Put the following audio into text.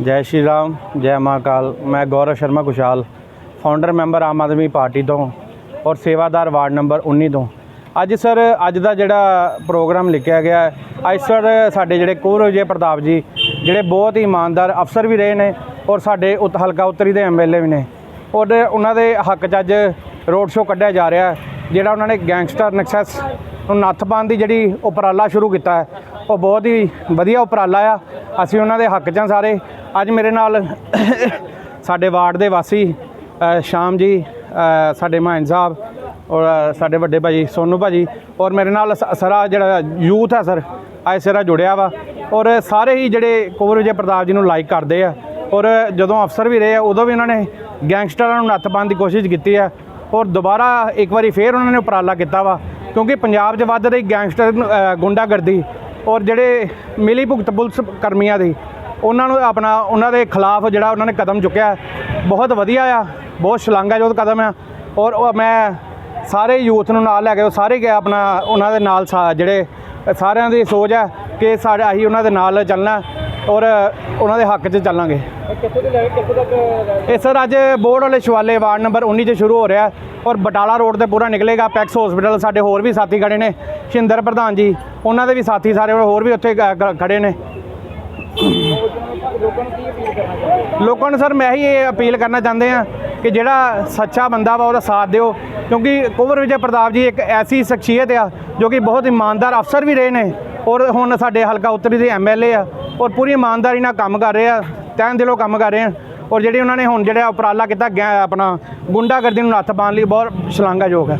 ਜੈ ਸ਼੍ਰੀ ਰਾਮ ਜੈ ਮਹਾਕਾਲ ਮੈਂ Gaurav Sharma Kushal founder member Aam Aadmi party ਤੋਂ ਔਰ ਸੇਵਾਦਾਰ ਵਾਰਡ ਨੰਬਰ 19 ਤੋਂ। ਅੱਜ ਸਰ ਅੱਜ ਦਾ ਜਿਹੜਾ ਪ੍ਰੋਗਰਾਮ ਲਿਖਿਆ ਗਿਆ ਹੈ, ਅੱਜ ਸਰ ਸਾਡੇ ਜਿਹੜੇ ਕੋਹਰ ਜੇ ਪ੍ਰਤਾਪ ਜੀ ਜਿਹੜੇ ਬਹੁਤ ਹੀ ਇਮਾਨਦਾਰ ਅਫਸਰ ਵੀ ਰਹੇ ਨੇ ਔਰ ਸਾਡੇ ਉਤ ਹਲਕਾ ਉੱਤਰੀ ਦੇ ਐਮਐਲਏ ਵੀ ਨੇ। ਔਰ ਉਹਨਾਂ ਦੇ ਹੱਕ 'ਚ ਅੱਜ ਰੋਡ ਸ਼ੋਅ ਕੱਢਿਆ ਜਾ ਰਿਹਾ ਜਿਹੜਾ ਉਹਨਾਂ ਨੇ ਗੈਂਗਸਟਰ ਨਕਸਸ ਨੂੰ ਨੱਥ ਪਾਉਣ ਦੀ ਜਿਹੜੀ ਉਪਰਾਲਾ ਸ਼ੁਰੂ ਕੀਤਾ ਹੈ ਉਹ ਬਹੁਤ ਹੀ ਵਧੀਆ ਉਪਰਾਲਾ ਆ। ਅਸੀਂ ਉਹਨਾਂ ਦੇ ਹੱਕ 'ਚ ਹਾਂ ਸਾਰੇ। ਅੱਜ ਮੇਰੇ ਨਾਲ ਸਾਡੇ ਵਾਰਡ ਦੇ ਵਾਸੀ ਸ਼ਾਮ ਜੀ ਸਾਡੇ ਮਾਨ ਸਾਹਿਬ ਔਰ ਸਾਡੇ ਵੱਡੇ ਭਾਜੀ ਸੋਨੂ ਭਾਜੀ ਔਰ ਮੇਰੇ ਨਾਲ ਸਾਰਾ ਜਿਹੜਾ ਯੂਥ ਹੈ ਸਰ ਅੱਜ ਸਾਰਾ ਜੁੜਿਆ ਵਾ। ਔਰ ਸਾਰੇ ਹੀ ਜਿਹੜੇ ਕੁੰਵਰ ਵਿਜੇ ਪ੍ਰਤਾਪ ਜੀ ਨੂੰ ਲਾਈਕ ਕਰਦੇ ਆ। ਔਰ ਜਦੋਂ ਅਫਸਰ ਵੀ ਰਹੇ ਆ, ਉਦੋਂ ਵੀ ਉਹਨਾਂ ਨੇ ਗੈਂਗਸਟਰਾਂ ਨੂੰ ਨੱਥ ਪਾਉਣ ਦੀ ਕੋਸ਼ਿਸ਼ ਕੀਤੀ ਆ। ਔਰ ਦੁਬਾਰਾ ਇੱਕ ਵਾਰੀ ਫੇਰ ਉਹਨਾਂ ਨੇ ਉਪਰਾਲਾ ਕੀਤਾ ਵਾ। ਕਿਉਂਕਿ ਪੰਜਾਬ 'ਚ ਵੱਧ ਰਹੀ ਗੈਂਗਸਟਰ ਗੁੰਡਾਗਰਦੀ ਔਰ ਜਿਹੜੇ ਮਿਲੀ ਭੁਗਤ ਪੁਲਿਸ ਕਰਮੀਆਂ ਦੀ ਉਹਨਾਂ ਨੂੰ ਆਪਣਾ ਉਹਨਾਂ ਦੇ ਖਿਲਾਫ ਜਿਹੜਾ ਉਹਨਾਂ ਨੇ ਕਦਮ ਚੁੱਕਿਆ ਬਹੁਤ ਵਧੀਆ ਆ ਬਹੁਤ ਸ਼ਲਾਘਾਯੋਗ ਕਦਮ ਆ। ਔਰ ਮੈਂ ਸਾਰੇ ਯੂਥ ਨੂੰ ਨਾਲ ਲੈ ਕੇ ਉਹ ਸਾਰੇ ਗਏ ਆਪਣਾ ਉਹਨਾਂ ਦੇ ਨਾਲ ਜਿਹੜੇ ਸਾਰਿਆਂ ਦੀ ਸੋਚ ਹੈ ਕਿ ਸਾਡਾ ਅਸੀਂ ਉਹਨਾਂ ਦੇ ਨਾਲ ਚੱਲਣਾ ਔਰ ਉਹਨਾਂ ਦੇ ਹੱਕ 'ਚ ਚੱਲਾਂਗੇ। ਕਿੱਥੋਂ ਤੋਂ ਲੈ ਕੇ ਕਿੱਥੋਂ ਤੱਕ ਇਹ ਸਰ ਅੱਜ ਬੋਰਡ ਵਾਲੇ ਸ਼ਿਵਾਲੇ ਵਾਰਡ ਨੰਬਰ 19 'ਚ ਸ਼ੁਰੂ ਹੋ ਰਿਹਾ। ਔਰ ਬਟਾਲਾ ਰੋਡ ਤੇ ਪੂਰਾ ਨਿਕਲੇਗਾ। ਪੈਕਸ ਹਸਪੀਟਲ ਸਾਡੇ ਹੋਰ ਵੀ ਸਾਥੀ ਖੜੇ ਨੇ। ਸ਼ਿੰਦਰ ਪ੍ਰਧਾਨ ਜੀ, ਉਹਨਾਂ ਦੇ ਵੀ ਸਾਥੀ ਸਾਰੇ ਹੋਰ ਵੀ ਉੱਥੇ ਗ- ਖੜੇ ਨੇ। ਲੋਕਾਂ ਨੂੰ ਸਰ ਮੈਂ ਹੀ ਇਹ ਅਪੀਲ ਕਰਨਾ ਚਾਹੁੰਦੇ ਆ ਕਿ ਜਿਹੜਾ ਸੱਚਾ ਬੰਦਾ ਵਾ ਉਹਦਾ ਸਾਥ ਦਿਓ। ਕਿਉਂਕਿ ਕੁਵਰ ਵਿਜੇ ਪ੍ਰਤਾਪ ਜੀ ਇੱਕ ਐਸੀ ਸ਼ਖਸੀਅਤ ਆ, ਜੋ ਕਿ ਬਹੁਤ ਇਮਾਨਦਾਰ ਅਫਸਰ ਵੀ ਰਹੇ ਨੇ ਔਰ ਹੁਣ ਸਾਡੇ ਹਲਕਾ ਉੱਤਰੀ ਦੇ ਐਮਐਲਏ ਆ ਔਰ ਪੂਰੀ ਇਮਾਨਦਾਰੀ ਨਾਲ ਕੰਮ ਕਰ ਰਹੇ ਆ, ਤਹਿ ਦਿਲੋਂ ਕੰਮ ਕਰ ਰਹੇ ਆ। ਔਰ ਜਿਹੜੀ ਉਹਨਾਂ ਨੇ ਹੁਣ ਜਿਹੜਾ ਉਪਰਾਲਾ ਕੀਤਾ ਗਿਆ ਆਪਣਾ ਗੁੰਡਾਗਰਦੀ ਨੂੰ ਨੱਥ ਪਾਉਣ ਲਈ ਬਹੁਤ ਸ਼ਲਾਘਾਯੋਗ ਹੈ।